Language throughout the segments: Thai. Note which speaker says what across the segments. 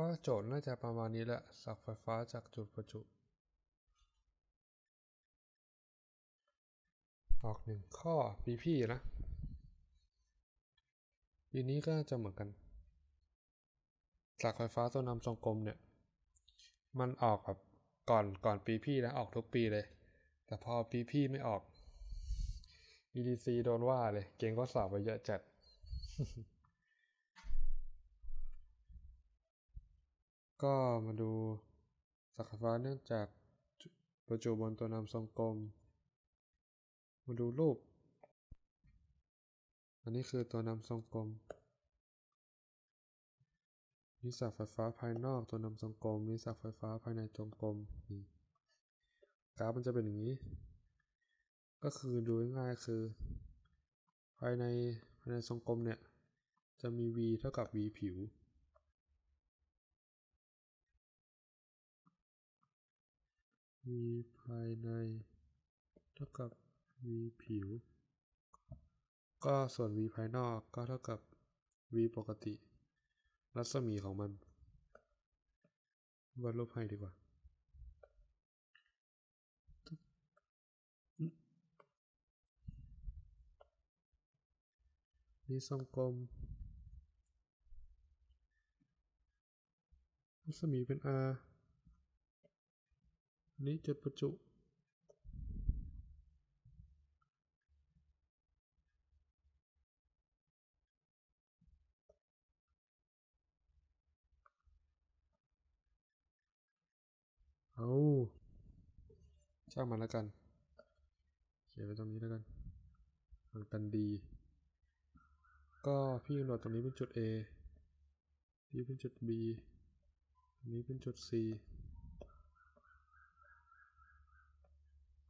Speaker 1: ก็โจทย์น่าจะประมาณนี้แหละสักไฟฟ้าจากจุดประจุ ออกหนึ่งข้อปีพี่นะปีนี้ก็จะเหมือนกันสักไฟฟ้าตัวนำทรงกลมเนี่ย มันออกแบบก่อนก่อนปีพี่นะออกทุกปีเลย แต่พอปีพี่ไม่ออก EDC โดนว่าเลย เก่งก็สอบไปเยอะจัด ก็มาดูสักฟ้าเนื่องจากประจุบนตัวนำทรงกลม มาดูรูป อันนี้คือตัวนำทรงกลมนี่สักไฟฟ้าภายนอกตัวนำทรงกลมนี่สักไฟฟ้าภายในทรงกลมกราฟมันจะเป็นอย่างนี้ ก็คือดูง่ายๆคือ ภายในภายในทรงกลมเนี่ย จะมี v เท่ากับ v ผิว v ภายในเท่ากับ v ผิว ก็ส่วน v ภายนอกก็เท่ากับ v ปกติ รัศมีของมันวาดรูปให้ดีกว่า นี่ทรงกลม รัศมีเป็น r นนี้จุดประจุ เอาช่างมันแล้วกันเขียนไว้ตรงนี้แล้วกันห่างกันดี ก็พี่กำหนดตรงนี้เป็นจุด A นี่เป็นจุด B อันนี้เป็นจุด C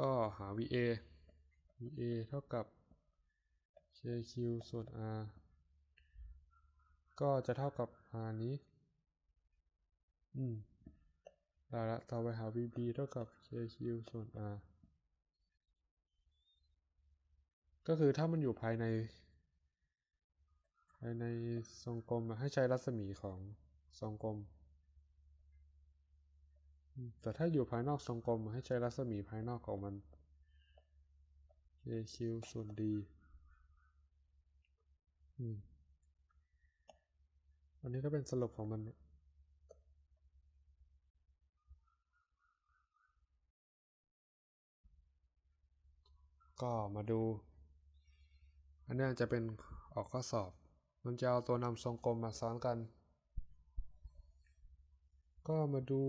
Speaker 1: ก็หา VA VA เท่ากับ KQ ส่วน R ก็จะเท่ากับ R นี้ อืมได้ละต่อไปหา VB เท่ากับ KQ ส่วน R ก็คือถ้ามันอยู่ภายใน ภายในทรงกลมให้ใช้รัศมีของทรงกลม แต่ถ้าอยู่ภายนอกทรงกลมให้ใช้รัศมีภายนอกของมัน KQ ส่วน D อันนี้ก็เป็นสรุปของมันก็มาดู อันนี้จะเป็นออกข้อสอบ มันจะเอาตัวนำทรงกลมมาซ้อนกัน ก็มาดู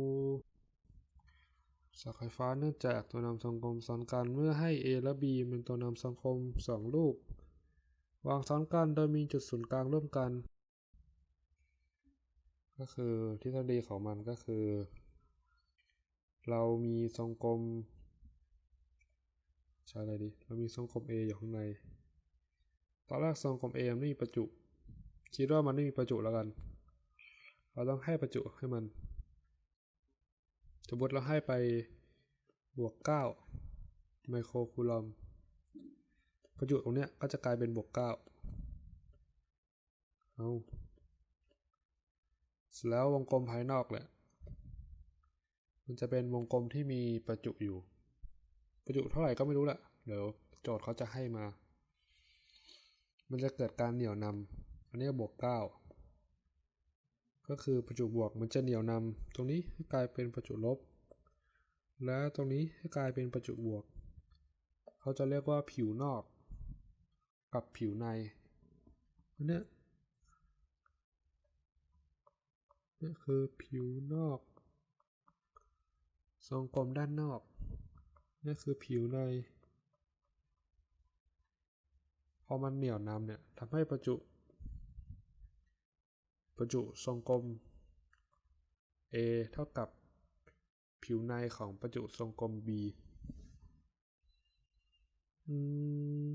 Speaker 1: สักไฟฟ้าเนื่องจากตัวนำทรงกลมซ้อนกันเมื่อให้ A และ B เป็นตัวนำทรงกลมสองลูก วางซ้อนกันโดยมีจุดศูนย์กลางร่วมกัน ก็คือทฤษฎีของมันก็คือ เรามีทรงกลมใช้อะไรดีเรามีทรงกลม A อยู่ข้างใน ตอนแรกทรงกลม A ไม่มีประจุ คิดว่ามันไม่มีประจุแล้วกัน เราต้องให้ประจุให้มัน สมมติเราให้ไปบวกเก้าไมโครคูลอมประจุตรงเนี้ยก็จะกลายเป็นบวกเก้าเอาเสร็จแล้ววงกลมภายนอกแหละมันจะเป็นวงกลมที่มีประจุอยู่ ประจุเท่าไหร่ก็ไม่รู้แหละเดี๋ยวโจทย์เขาจะให้มา มันจะเกิดการเหนี่ยวนำอันนี้บวกเก้า ก็คือประจุบวกมันจะเหนี่ยวนำตรงนี้ให้กลายเป็นประจุลบ และตรงนี้ให้กลายเป็นประจุบวก เขาจะเรียกว่าผิวนอก กับผิวในนเนี้ยนี่คือผิวนอก ทรงกลมด้านนอกนี่คือผิวใน พอมันเหนี่ยวนำเนี่ยทำให้ประจุ ประจุทรงกลม A เท่ากับผิวในของประจุทรงกลม B อืม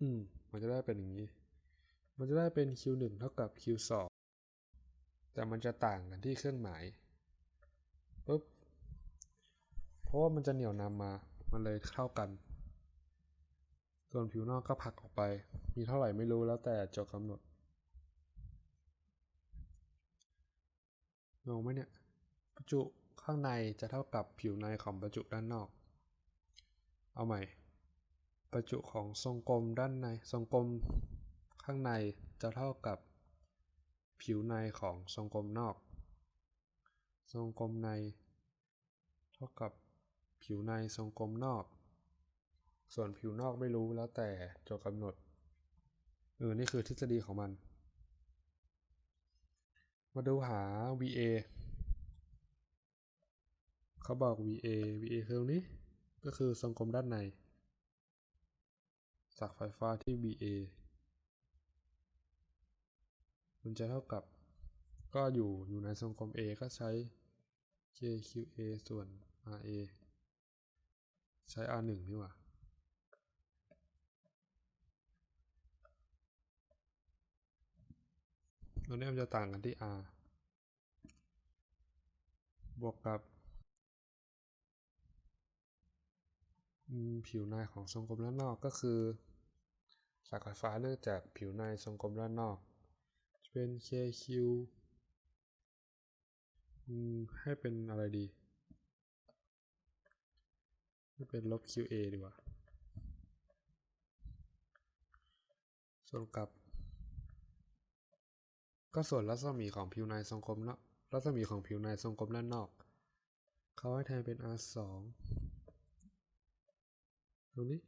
Speaker 1: อืม มันจะได้เป็นอย่างนี้ มันจะได้เป็น q1 เท่ากับ q2 แต่มันจะต่างกันที่เครื่องหมาย ปุ๊บ พ ราะว่ามันจะเหนี่ยวนำมา มันเลยเท่ากัน ส่วนผิวนอกก็ผลักออกไป มีเท่าไหร่ไม่รู้แล้วแต่โจทย์กำหนดงงไหมเนี่ย ประจุข้างในจะเท่ากับผิวในของประจุด้านนอก เอาใหม่ ประจุของทรงกลมด้านใน ทรงกลมข้างในจะเท่ากับผิวในของทรงกลมนอก ทรงกลมใน เท่ากับ ผิวในทรงกลมนอก ส่วนผิวนอกไม่รู้แล้วแต่โจทย์กำหนดเออนี่คือทฤษฎีของมัน มาดูหา VA เขาบอก VA VA คือตรงนี้ ก็คือทรงกลมด้านใน จากไฟฟ้าที่ VA มันจะเท่ากับก็อยู่อยู่ในทรงกลม A ก็ใช้ KQA ส่วน RA ใช้ R 1 นี่ว่าตัวนี้มันจะต่างกันที่ R บวกกับผิวในของทรงกลมด้านนอกก็คือสายไฟฟ้าเนื่องจากผิวในทรงกลมด้านนอกจะเป็น KQ ให้เป็นอะไรดี เป็นลบ QA ดีกว่า ส่วนกับ ก็ส่วนรัศมีของผิวในทรงกลมเนาะรัศมีของผิวในทรงกลมด้านนอก เขาให้แทนเป็น R 2ตรงนี้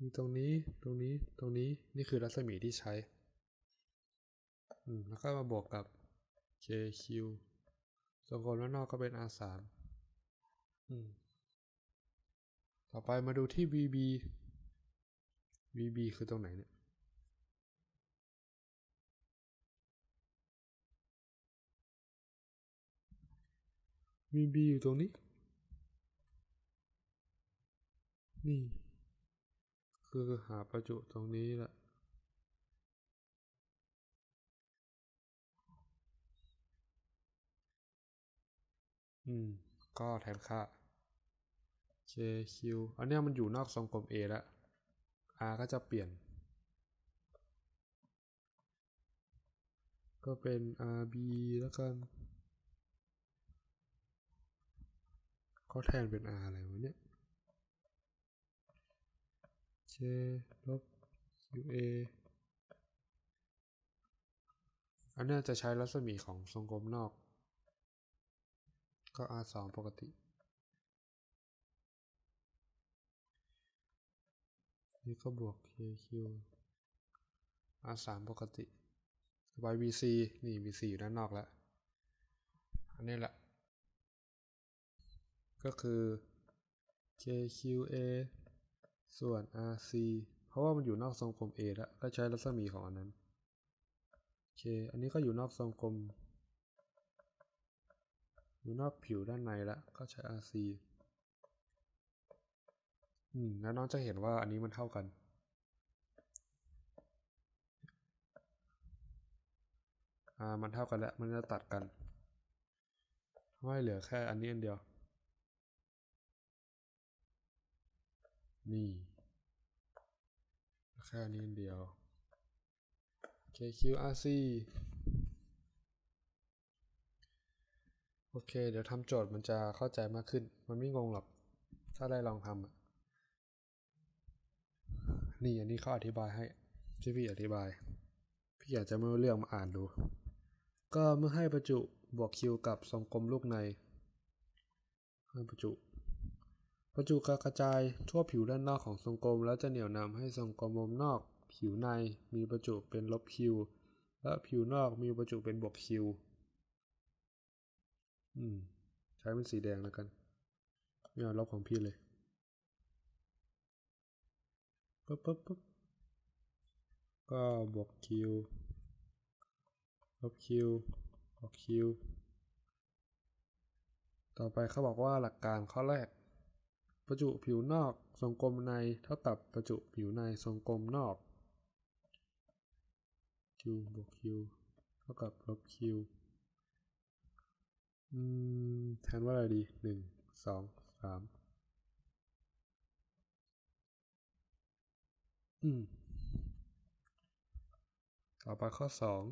Speaker 1: มีตรงนี้ ตรงนี้ ตรงนี้ นี่คือรัศมีที่ใช้อืมแล้วก็มาบวกกับ KQ ทรงกลมด้านนอกก็เป็น R 3อืม ต่อไปมาดูที่ VB VB คือตรงไหนเนี่ย VB อยู่ตรงนี้ นี่ คือหาประจุตรงนี้แหละอืม ก็แทนค่า JQ อันเนี้ยมันอยู่นอกทรงกลม A แล้ว R ก็จะเปลี่ยน ก็เป็น RB แล้วกันเขาแทนเป็น R อะไรวะเนี่ย J ลบ QA อันนี้จะใช้รัศมีของทรงกลมนอก ก็ R 2 ปกติ นี่ก็บวก KQ R 3 ปกติ y VC นี่ VC อยู่ด้านนอกแล้ว อันนี้แหละ ก็คือ KQA ส่วน RC เพราะว่ามันอยู่นอกทรงกลม A แล้ว ก็ใช้รัศมีของอันนั้น K อันนี้ก็อยู่นอกทรงกลม อยู่นอกผิวด้านในแล้ว ก็ใช้ RC อืม แล้วน้องจะเห็นว่าอันนี้มันเท่ากัน อ่า มันเท่ากันแล้ว มันจะตัดกันทำให้เหลือแค่อันนี้อันเดียว นี่ แค่อันนี้อันเดียว KQRC โอเค เดี๋ยวทำโจทย์มันจะเข้าใจมากขึ้น มันไม่งงหรอก ถ้าได้ลองทำอะ นี่อันนี้เขาอธิบายให้ที่พี่อธิบาย พี่อยากจะไม่รู้เรื่องมาอ่านดู ก็เมื่อให้ประจุบวกคิวกับทรงกลมลูกใน ให้ประจุ ประจุกระจายทั่วผิวด้านนอกของทรงกลม แล้วจะเหนี่ยวนำให้ทรงกลมมุมนอก ผิวในมีประจุเป็นลบคิวและผิวนอกมีประจุเป็นบวกคิวอืม ใช้เป็นสีแดงแล้วกันไม่เอาลบของพี่เลย ปุ๊บปุ๊บปุ๊บก็บวกคิวลบคิวบวกคิวต่อไปเขาบอกว่าหลักการข้อแรก ประจุผิวนอกทรงกลมในเท่ากับประจุผิวในทรงกลมนอกคิวบวกคิวเท่ากับลบคิ q แทนว่าอะไรดีหนึ่งสองสาม อืม ต่อไปข้อสอง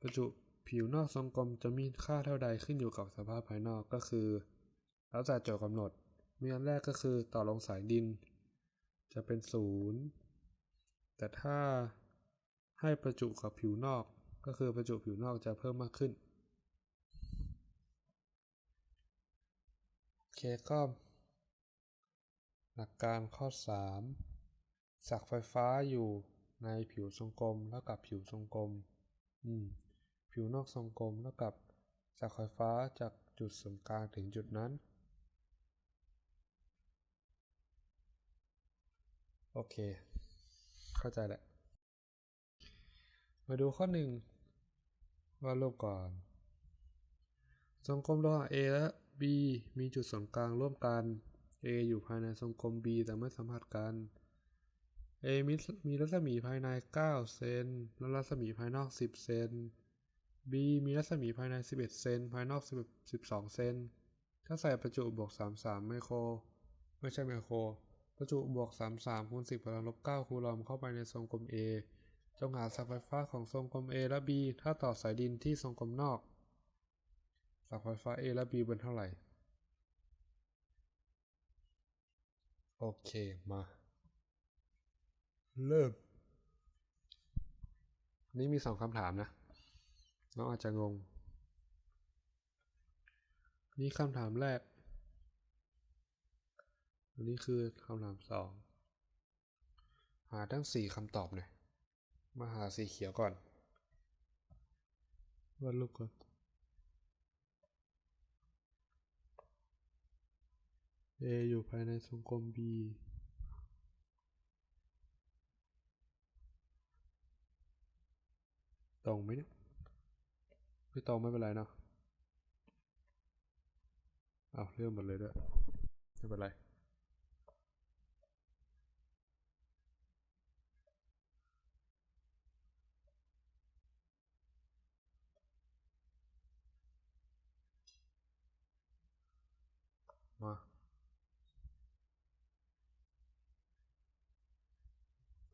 Speaker 1: ประจุผิวนอกทรงกลมจะมีค่าเท่าใดขึ้นอยู่กับสภาพภายนอกก็คือ แล้วแต่โจทย์กำหนด มีอันแรกก็คือต่อลงสายดิน จะเป็นศูนย์แต่ถ้าให้ประจุกับผิวนอกก็คือประจุผิวนอกจะเพิ่มมากขึ้นโอเคก็หลักการข้อ 3 สักไฟฟ้าอยู่ในผิวทรงกลมเท่ากับผิวทรงกลม อืม ผิวนอกทรงกลมเท่ากับสักไฟฟ้าจากจุดศูนย์กลางถึงจุดนั้น โอเค เข้าใจแหละ มาดูข้อหนึ่งวาดรูปก่อน ทรงกลมระหว่าง A และ B มีจุดศูนย์กลางร่วมกัน A อยู่ภายในทรงกลม B แต่ไม่สัมผัสกัน A มีมีรัศมีภายใน 9 เซนและรัศมีภายนอก 10 เซน B มีรัศมีภายใน 11 เซน ภายนอก10 12 เซน ถ้าใส่ประจุบวก 33 ไมโคร ไม่ใช่ไมโคร ประจุบวก 33คูณ10กำลังลบ9คูลอมเข้าไปในทรงกลม A จงหาสักไฟฟ้าของทรงกลม A และ B ถ้าต่อสายดินที่ทรงกลมนอก สักไฟฟ้า A และ B เป็นเท่าไหร่ โอเค มา เริ่ม นี่มีสองคำถามนะ น้องอาจจะงง นี่คำถามแรก อันนี้คือคำถามสอง หาทั้งสี่คำตอบหน่อย มาหาสีเขียวก่อนวาดรูปก่อน A อยู่ภายในทรงกลม B รงไหมเนี่ยไม่ตรงไม่เป็นไรเนาะเอาเริ่มหมดเลยด้วยไม่เป็นไรมา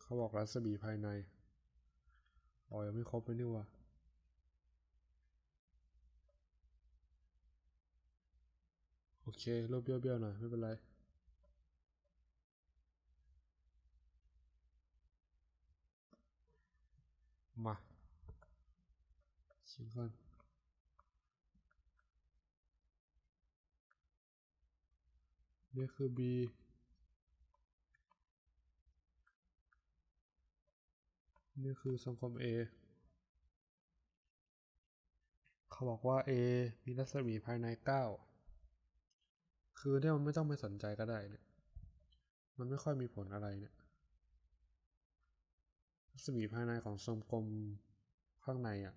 Speaker 1: เขาบอกรัศมีภายใน อ๋อยังไม่ครบเลยนี่ว่าโอเครูปเบี้ยวๆหน่อย ไม่เป็นไรมาชิมก่อนนี่คือ B นี่คือทรงกลม A เขาบอกว่า A มีรัศมีภายใน 9 คือเนี่ยมันไม่ต้องไปสนใจก็ได้เนี่ย มันไม่ค่อยมีผลอะไรเนี่ย รัศมีภายในของทรงกลมข้างในอะ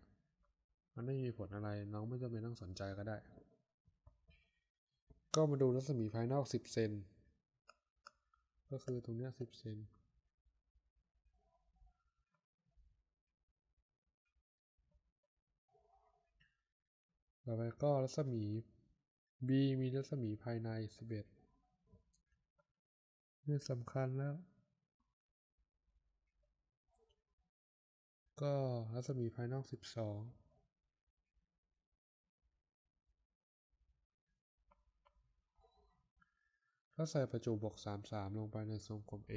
Speaker 1: มันไม่มีผลอะไร น้องไม่จำเป็นต้องสนใจก็ได้ ก็มาดูรัศมีภายนอก 10 เซน ก็คือตรงเนี้ย 10 เซน ต่อไปก็รัศมี B มีรัศมีภายใน 11 นี่สำคัญแล้ว ก็รัศมีภายนอก 12ก็ใส่ประจุบวก33 ลงไปในทรงกลม A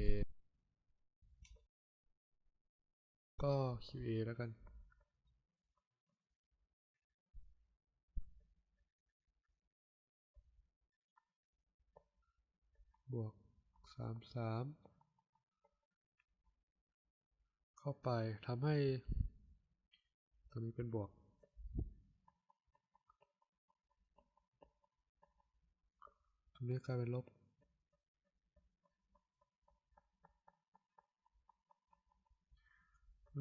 Speaker 1: ก็ QA แล้วกัน บวก 33เข้าไปทำให้ตรงนี้เป็นบวก ตรงนี้กลายเป็นลบ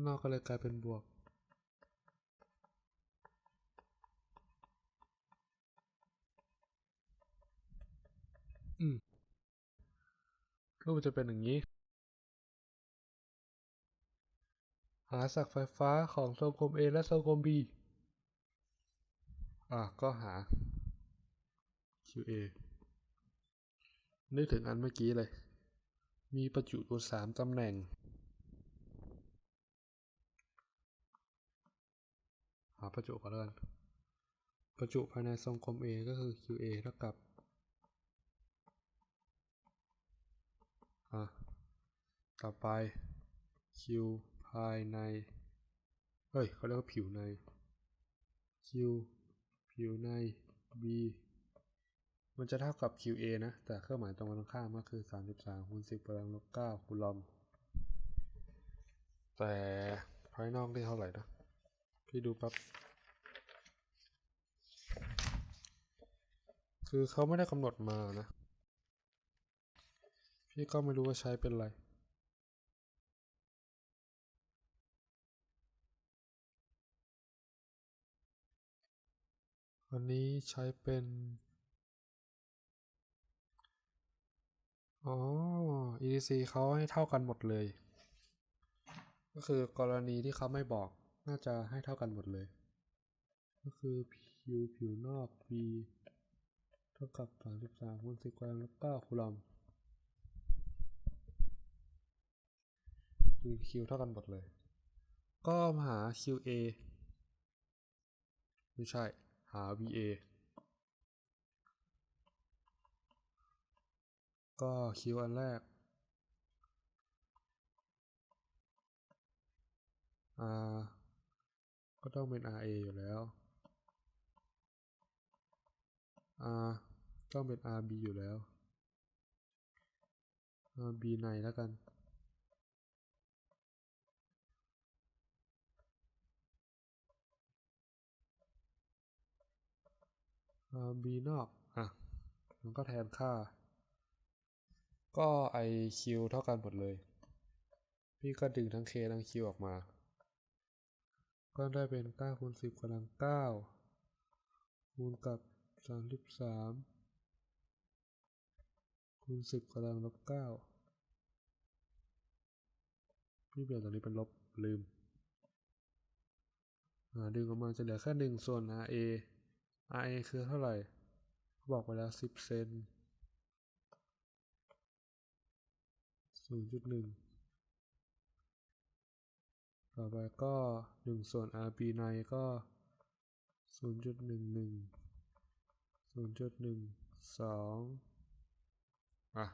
Speaker 1: นอกก็เลยกลายเป็นบวก อืม รูปจะเป็นอย่างนี้ หาสักไฟฟ้าของทรงกลม A และทรงกลม B อะก็หา QA นึกถึงอันเมื่อกี้เลย มีประจุอยู่สามตำแหน่ง หาประจุก่อนแล้วกันประจุภายในทรงกลม A ก็คือ QA เท่ากับ อะ ต่อไป Q ภายใน เฮ้ยเขาเรียกว่าผิวใน Q ผิวใน B มันจะเท่ากับ QA นะ แต่เครื่องหมายตรงกันข้ามก็คือ 33คูณ10กำลังลบ9คูลอม แต่ภายนอกได้เท่าไหร่นะ พี่ดูปั๊บ คือเขาไม่ได้กำหนดมานะ พี่ก็ไม่รู้ว่าใช้เป็นอะไร อันนี้ใช้เป็น อ๋อ EDC เขาให้เท่ากันหมดเลย ก็คือกรณีที่เขาไม่บอกน่าจะให้เท่ากันหมดเลย ก็คือผิวผิวนอก V เท่ากับ 33คูณ10กำลังลบ9คูลอม คือ Q เท่ากันหมดเลย ก็มาหา QA ไม่ใช่ หา VA ก็ Q อันแรก R ก็ต้องเป็น RA อยู่แล้ว R ต้องเป็น RB อยู่แล้ว RB ในแล้วกัน RB นอกอะมันก็แทนค่า ก็ IQ เท่ากันหมดเลย พี่ก็ดึงทั้ง K ทั้ง Q ออกมา ก็ได้เป็น9คูณ10กำลัง9คูณกับ 33คูณ10กำลังลบ9พี่เปลี่ยนตรงนี้เป็นลบลืมอ่าดึงออกมาจะเหลือแค่1ส่วน RA RA คือเท่าไหร่บอกไปแล้วสิบเซนศูนย์จุดหนึ่งต่อไปก็หนึ่งส่วน RB ในก็ศูนย์จุดหนึ่งหนึ่งศูนย์จุดหนึ่งสองอะ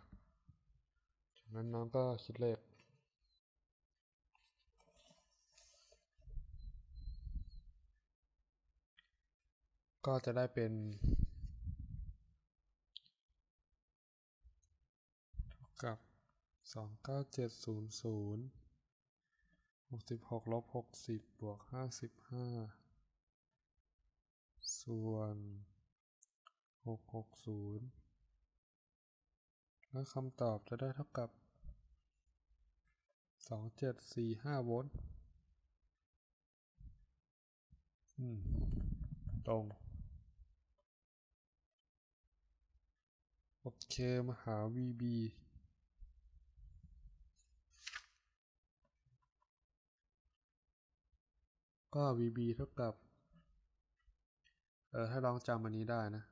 Speaker 1: จากนั้นน้องก็คิดเลข กสิบบวกห้าสิบห้าส่วนหกหกศูนย์แล้วคำตอบจะได้เท่ากับสองเจ็ดสี่ห้าโวลต์ อืม ตรง โอเค มาหา VB ก็ VB เท่ากับ เออ ถ้าลองจำอันนี้ได้นะ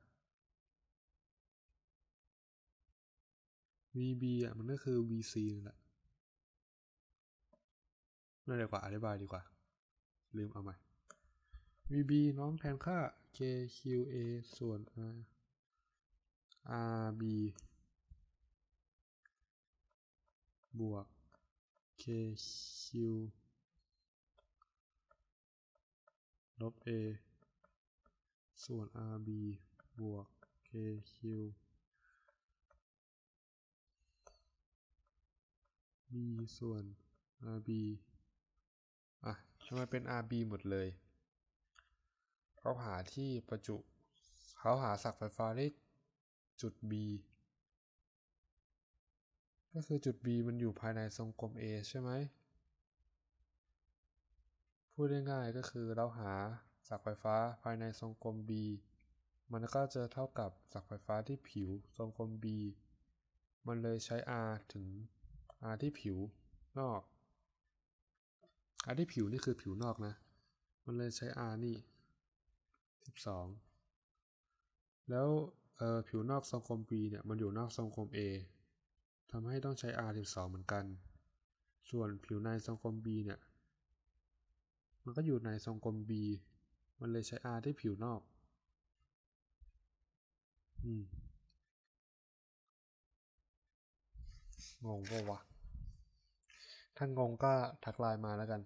Speaker 1: VB อะ มันก็คือ VC นั่นแหละนั่นดีกว่า อธิบายดีกว่า ลืมเอาใหม่ VB น้องแทนค่า KQA ส่วน R RB บวก KQ ลบ A ส่วน RB บวก KQ B ส่วน RB อะทำไมเป็น RB หมดเลย เขาหาที่ประจุ เขาหาศักไฟฟ้าได้ จุด B ก็คือจุด B มันอยู่ภายในทรงกลม A ใช่ไหม พูดง่ายๆก็คือเราหาศักไฟฟ้าภายในทรงกลม B มันก็จะเท่ากับศักไฟฟ้าที่ผิวทรงกลม B มันเลยใช้ R ถึง R ที่ผิวนอก R ที่ผิวนี่คือผิวนอกนะ มันเลยใช้ R นี่ 12 แล้ว เอ่อผิวนอกทรงกลม B เนี่ยมันอยู่นอกทรงกลม A ทำให้ต้องใช้ R12 เหมือนกัน ส่วนผิวในทรงกลม B เนี่ย มันก็อยู่ในทรงกลม B มันเลยใช้ R ที่ผิวนอก อืม งงปะวะ ถ้างงก็ทักไลน์มาแล้วกัน